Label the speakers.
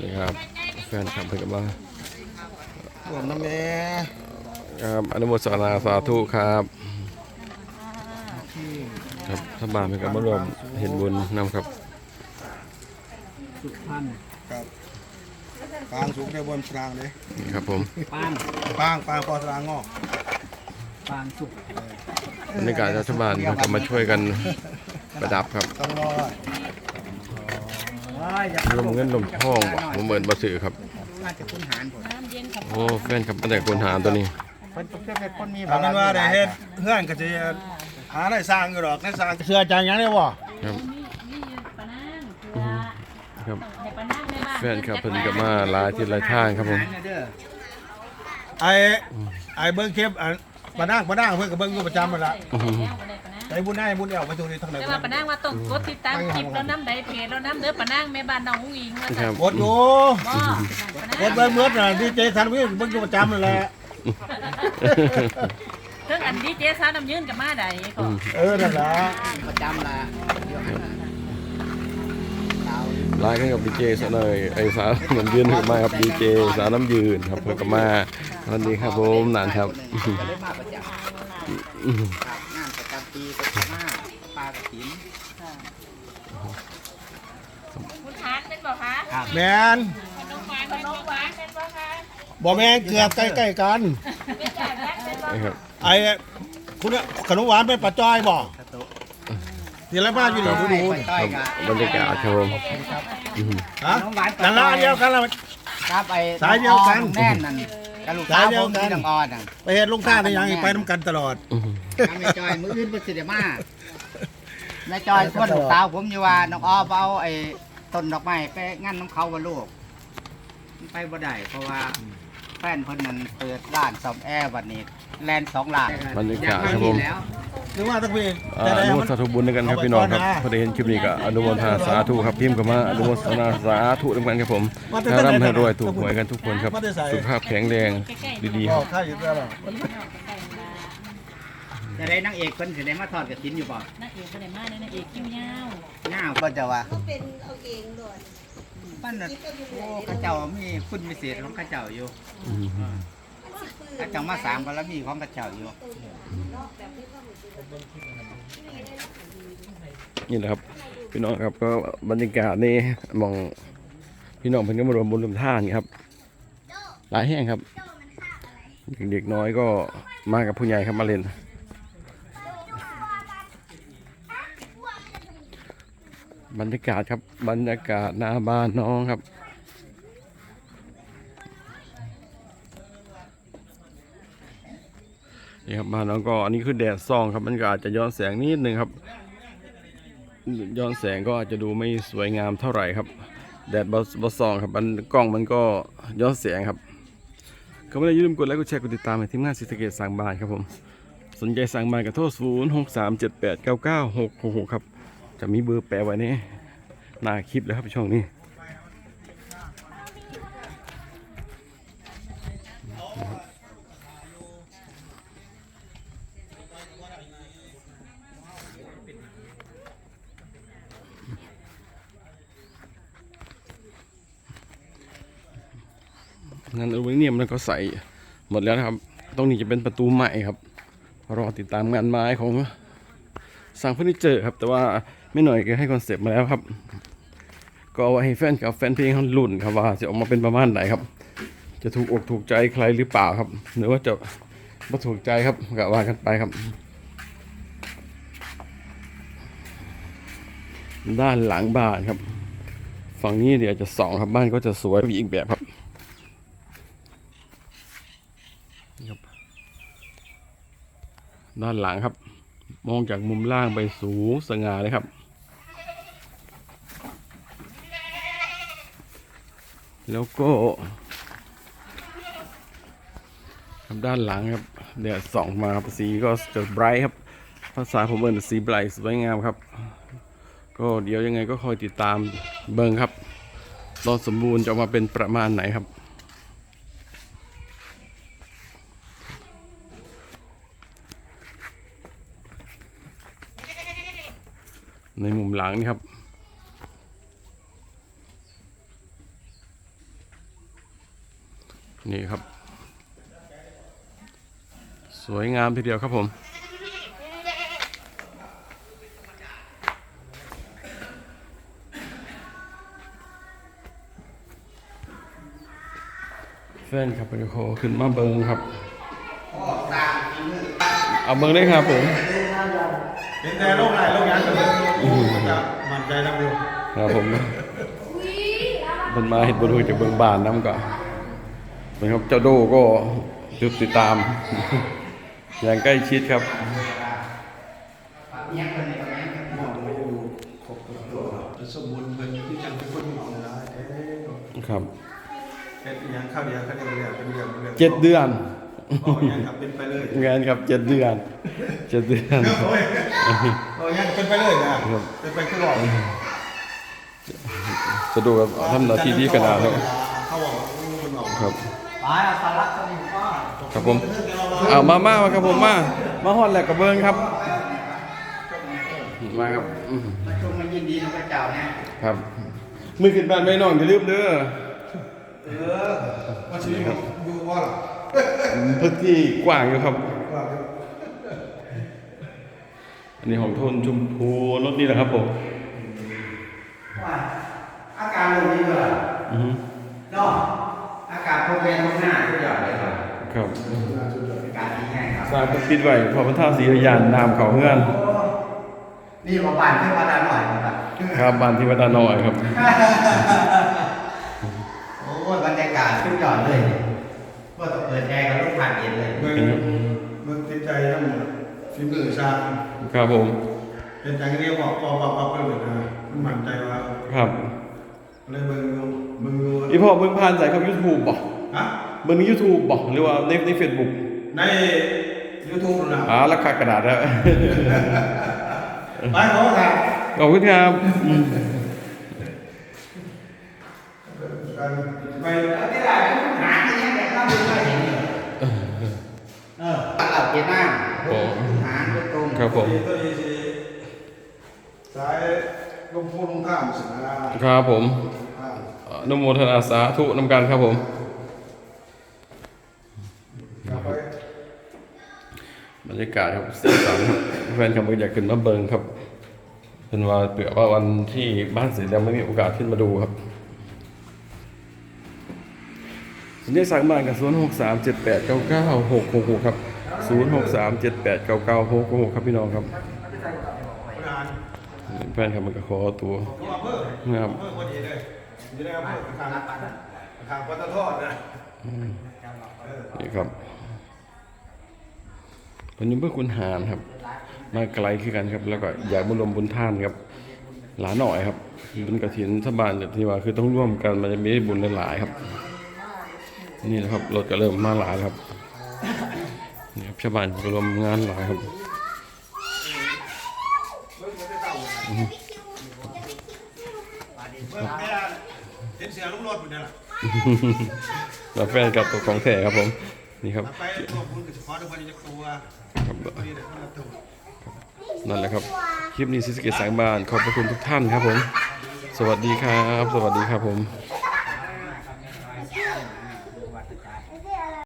Speaker 1: นี่ครับแฟนคลับเพิ่นก็มา
Speaker 2: รวมน้ำแม่
Speaker 1: ครับอนุโมทนาสาธุครับครับท่านบ้านเพิ่นก็มารวมเห็นบุญนำครับ
Speaker 3: สุพรรณ
Speaker 2: ครับปางสูงได้บนสรางเลย
Speaker 1: นี่ครับผม
Speaker 3: ปาน
Speaker 2: ปางปางพอสรางงอก
Speaker 3: ปานสุก
Speaker 1: บรรยากาศรัฐบาลเพิ่นก็มาช่วยกันประดับครับ
Speaker 2: ต้องรอด
Speaker 3: ว้ายอย่าร
Speaker 1: วมเงินรวมทองบ่ผมเหมือนบ่ซื้อครับ
Speaker 3: น่าจะคุณหารผม
Speaker 1: โอ้แฟนครับมาแต่คนหาตัวนี้
Speaker 3: เพิ่นเพิ่นเป็นคนมี
Speaker 2: เอาเป็นว่าได้เฮ็ดเพื่อนก็จะหาได้สร้างอยู่หรอกได้สร้างเสื้อจางยังได้บ่
Speaker 1: ครับ
Speaker 4: นี่ปะนางเพื่อ
Speaker 1: ครับ
Speaker 4: ให้ปะนางได้บ้าง
Speaker 1: แฟนครับเพิ่นก็มาหลายทิศหลายทางครับผม
Speaker 3: เด้อ
Speaker 2: ไอ้ไอ้เบิ้งคลิปอันปะนางปะนางเพื่อนก็เบิ้งอยู่ประจำมันละ
Speaker 1: อื้อหือ
Speaker 2: ไอ้บุญได้บุญเอวไปตรงนี้ทางไหน
Speaker 4: แต่ว่าปะนางว่าต้องกดติดตามคลิปแล้วน้ำใดเพจแล้วน้ำเด้อปะนางแม่บ้านน้องอุ้งอิงว่า
Speaker 1: ค
Speaker 4: ซั่
Speaker 1: รั
Speaker 4: น
Speaker 1: บ
Speaker 2: กดอยู่
Speaker 4: บ่ปะนาง
Speaker 2: กดเบิ้งเมื่อน่ะดีเจทันวิ่งเบิ้งอยู่ประจำนั่นแหละ
Speaker 4: เรื่องอันดีเจสาวน้ำยืนกับมาใดก็
Speaker 2: เออนั่นแหละ
Speaker 3: ประจำละ
Speaker 1: ไลน์กันกับดีเจซะหน่อยไอ้สาวน้ำยืนถึงมาครับดีเจสาวน้ำยืนครับเพิ่นก็มาสวัสดีครับผมนานครับ
Speaker 3: ก็เลยมาประจำครับงา นประจำปีก็มาปลากระถิน
Speaker 4: คุณทานเป็นบ่คะ
Speaker 3: ครับ
Speaker 2: แมน
Speaker 4: ขนมหวานขนมหวานเป็นบ่คะ
Speaker 2: บ่แมนเกือบใกล้ๆกัน
Speaker 4: เป็นจ่ายแบงค์เป็นบ่
Speaker 1: นี่ครับ
Speaker 2: ไอ้คุณขนมหวานเป็นปลาจ้อยบ่
Speaker 3: กระตุก
Speaker 2: ที่ไรบ้านอยู่นี่ดูดู
Speaker 3: ไปต้อยกัน
Speaker 1: บรรยากาศครับผม
Speaker 2: ฮะนั่นละอันเดียวกันละ
Speaker 3: ครับไอ้
Speaker 2: สายเดียวกัน
Speaker 3: แน่นนั่นกระลูกสาวผมที่ดังอ่อนน่ะ
Speaker 2: ไปเฮ็ดลุงท่าได้ยังอีกไปน้ำกันตลอด
Speaker 1: อื้อหือ
Speaker 3: ถ้าไม่จอยมืออื่นบ่สิได้มาแม่จอยชวนลูกสาวผมอยู่ว่าน้องอ้อเอาไอ้ต้นดอกไม้ไปงั้นน้ำเขาบ่ลูกมันไปบ่ได้เพราะว่าแฟนเพิ่นนั่นเปิดร้านซ่อมแอร์วันนี้แลนสองล้าน
Speaker 1: บรรยากาศครับผม
Speaker 3: แล้ว
Speaker 2: นึกว่าต้องพี่
Speaker 1: อ่าอนุโมทนาสาธุบุญด้วยกันครับพี่น้องครับพอได้เห็นคลิปนี้ก็อนุโมทนาสาธุครับพิมพ์เข้ามาอนุโมทนาสาธุด้วยกันครับผมให้ร่ำให้รวยถูกหวยกันทุกคนครับ สุขภาพแข็งแรงดีๆค
Speaker 2: อ๋อ
Speaker 1: รับ
Speaker 2: ข้าอยู่แล้วเหรอ
Speaker 3: จะได้นางเอกเพิ่นสิได้มาทอดกระถินอยู่บ่
Speaker 4: นางเอกบ่ได้มาเลยนางเอกคิ้วยาว
Speaker 3: หน้าเพิ่นจะว่า
Speaker 5: ก็เป็นเอาเองด้วย
Speaker 3: มันน่ะโอ้เข้าเจ้ามีคุณพิเศษของเข้าเจ้าอยู่
Speaker 1: อืม
Speaker 3: เข้าเจ้ามาสามบารมีของเข้าเจ้าอยู่
Speaker 1: นี่แหละครับ พี่น้องครับก็บรรยากาศนี่มองพี่น้องเพิ่นก็มารวมบุญรวมท่านครับ หลายแห่งครับ เด็กๆน้อยก็มากับผู้ใหญ่ครับมาเล่น บรรยากาศครับบรรยากาศหน้าบ้านน้องครับ นี่ครับบ้านน้องก็อันนี้คือแดดส่องครับ มันก็อาจจะย้อนแสงนิดนึงครับ ย้อนแสงก็อาจจะดูไม่สวยงามเท่าไหร่ครับ แดดบอบส่องครับมันกล้องมันก็ย้อนแสงครับก็ไม่ได้ยืมกดไลค์กดแชร์กดติดตามให้ทีมงานสิสะเกตสั่งบ้านครับผมสนใจสั่งบานกับโทรศูนย์หกสามเจ็ดแปดเก้าเก้าหกหกหกครับ จะมีเบอร์แปะไว้ในหน้าคลิปแล้วครับช่วงนี้งานอลูมิเนียมแล้วก็ใส่หมดแล้วนะครับตรงนี้จะเป็นประตูใหม่ครับ รอติดตามงานไม้ของสั่งเฟอร์นิเจอร์ครับ แต่ว่า ไม่หน่อยก็ให้คอนเซปต์มาแล้วครับ ก็เอาไว้ให้แฟนกับแฟนเพลงเขาลุ่นครับว่าจะออกมาเป็นประมาณไหนครับ จะถูกอกถูกใจใครหรือเปล่าครับ หรือว่าจะไม่ถูกใจครับก็ว่ากันไปครับ ด้านหลังบ้านครับ ฝั่งนี้เดี๋ยวจะสองครับบ้านก็จะสวยอีกแบบครับด้านหลังครับ มองจากมุมล่างไปสูงสง่าเลยครับ แล้วก็ครับด้านหลังครับแดดส่องมาสีก็จะไบรท์ครับ ภาษาผมเอินสีไบรท์สวยงามครับ ก็เดี๋ยวยังไงก็คอยติดตามเบิงครับ ตอนสมบูรณ์จะออกมาเป็นประมาณไหนครับ ในมุมหลังนี่ครับ นี่ครับ สวยงามทีเดียวครับผมแฟนครับเป็นโคขึ้นมาเบิงครับ เอาเบิงได้ครับผม
Speaker 2: เห็นแต่โรคไหนโรคยังกันเลยมันจะมั่นใจแล้วอยู่
Speaker 1: ครับผมมันมาเห็นบนหัวจากเบิงบานน้ำก่อนเป็นครับเจ้าโดก็จุดติดตาม อย่างใกล้ชิดครับ
Speaker 3: เนี้ยคนนี้คนนี้
Speaker 2: มองไม่ดูครบทุกตัวสมบูรณ์เป็นที่จังเป็นคนหมองได้เอ๊ะ
Speaker 1: ครับ
Speaker 2: เป็นอย่างข้าวเดียวข้าวเดียวเดียวเป็นเดือนเป็นเดือน
Speaker 1: เจ็ดเดือน
Speaker 2: อ๋อยังครับเป็นไปเลย
Speaker 1: งานครับเจ็ดเดือนเจ็ดเดือน
Speaker 2: โอ้ยโอ้ยยังเป็นไปเลยนะเป็นไปคือหลอก
Speaker 1: จะดูครับทำหน้าที่ที่ขนาดแล้ว
Speaker 2: เขาบอกว่ามันหลอก
Speaker 1: ครับ
Speaker 3: ตายเอาสาระสนิทก็
Speaker 1: ครับผมเอามามามาครับผมมามาฮอดแหลกกับเบิงครับมาครับอื้อ
Speaker 3: มาชมมายินดีนะพระเจ้าเนี่ย
Speaker 1: ครับ มือขึ้นบ้านไม่น้องอย่าลืมเด้อ
Speaker 2: เออว่าชีวิตผมดูว่าล่ะ
Speaker 1: พื้นที่กว้างอยู่ครับ
Speaker 2: ว่า
Speaker 1: อันนี้ของโทนชมพูรถนี่แหละครับผม
Speaker 3: ว่าอาการลงนี้เมื่อ
Speaker 1: อือฮึ
Speaker 3: เนาะอากาศพบเวนทุกหน้าทุกอย่างเลยครับ
Speaker 1: ครับ
Speaker 3: อากาศดีแห้งครับ
Speaker 1: สร้างเป็นปิดไว้พอพระท่าศรีอยุธยานนามเขาเงื่อน
Speaker 3: โอ้นี่มาบ้านเทวดาหน่อยครับ
Speaker 1: ครับบ้านที่วัดตาน้อยครับ
Speaker 3: โอ้ยบรรยากาศสุดยอดเลย ก็ต้องเปิดแอร์กับลูกผ่านเย็นเลย
Speaker 2: เมืองเมืองติดใจทั้งหมดฝีมือสร้าง
Speaker 1: ครับผม
Speaker 2: เป็นใจเรียกว่าปอปอปอเป็นเลยนะมันมั่นใจว่า
Speaker 1: ครับ
Speaker 2: เลยเมืองดูเมืองดู
Speaker 1: อีพ่อเบิ่งผ่านสายครับยูทูบบ่
Speaker 2: ฮะ
Speaker 1: เบิ่งในยูทูบบ่หรือว่าในในเฟซบุ๊ก
Speaker 2: ในยูทูบนะ
Speaker 1: อ่าราคากระดาษแล้ว
Speaker 2: ไปขอทาง
Speaker 1: ขอบคุณครับอืม
Speaker 2: ไป
Speaker 3: ที่ไหนหาที่นี่แต่ก็ไม่เคยเห็นเลยเออหลับเกียร์หน้า
Speaker 1: โอ้
Speaker 3: หาด้วยตรง
Speaker 1: ครับผม
Speaker 2: ตัวนี้สิสายลงพูลงท่ามสินะครับ
Speaker 1: ผม
Speaker 2: ท่าม
Speaker 1: อนุโมทนาสาธุนำกันครับผม
Speaker 2: กลับไป
Speaker 1: บรรยากาศครับสีสันครับแฟนคลับก็อยากขึ้นมาเบิงครับเป็นว่าเผื่อว่าวันที่บ้านเสร็จแล้วไม่มีโอกาสขึ้นมาดูครับสัญญาสั่งบ้านกับศูนย์หกสามเจ็ดแปดเก้าเก้าหกหกหกครับ ศูนย์หกสามเจ็ดแปดเก้าเก้าหกหกครับพี่น้องครับ
Speaker 2: ประธาน
Speaker 1: แฟนคลับมันก็ขอตัว
Speaker 2: ตัวอำเภอ
Speaker 1: ครับ
Speaker 2: อำเภอพอดีเลยอยู่ในอำเภอทางทางปตทนะ
Speaker 1: นี่ครับวันนี้เพื่อคุณหารครับ มาไกลคือกันครับ แล้วก็อยากบุญรวมบุญท่านครับ หลาหน่อยครับบุญกระถินทบานที่ว่าคือต้องร่วมกันมันจะมีบุญหลายๆครับ นี่นะครับรถก็เริ่มมาหลายครับ เนี่ครับชาวบ้านก็รวมงานหลายครับ
Speaker 2: รับแฟ
Speaker 1: นกับตัวของแท้ครับผม นี่ครับ
Speaker 2: ค
Speaker 1: รับนั่นแหละครับ คลิปนี้ซิสเกตสายบ้าน ขอบพระคุณทุกท่านครับผม สวัสดีครับ สวัสดีครับผม